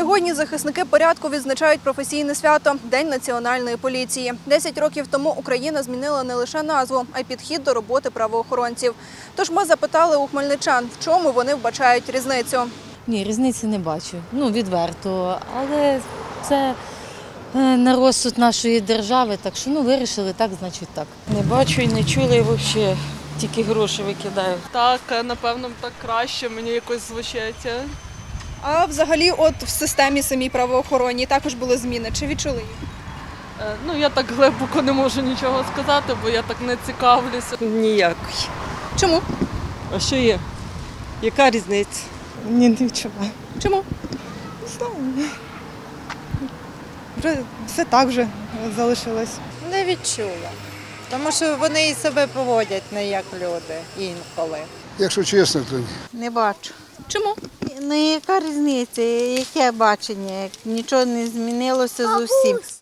Сьогодні захисники порядку відзначають професійне свято День національної поліції. Десять років тому Україна змінила не лише назву, а й підхід до роботи правоохоронців. Тож ми запитали у хмельничан, в чому вони вбачають різницю. Ні, різниці не бачу. Ну, відверто. Але це е, на розсуд нашої держави, так що ну вирішили так, значить так. Не бачу і не чула, і взагалі тільки гроші викидаю. Так, напевно, так краще мені якось звучить. А взагалі, от в системі самій правоохоронній також були зміни. Чи відчули їх? Е, Ну, я так глибоко не можу нічого сказати, бо я так не цікавлюся. Ніякої. Чому? А що є? Яка різниця? Ні, не відчуваю. Чому? Не знаю. Вже все так вже залишилось. Не відчула. Тому що вони і себе поводять не як люди інколи. Якщо чесно, то ні. Не бачу. Чому? Ну яка різниця, яке бачення? Нічого не змінилося з усім.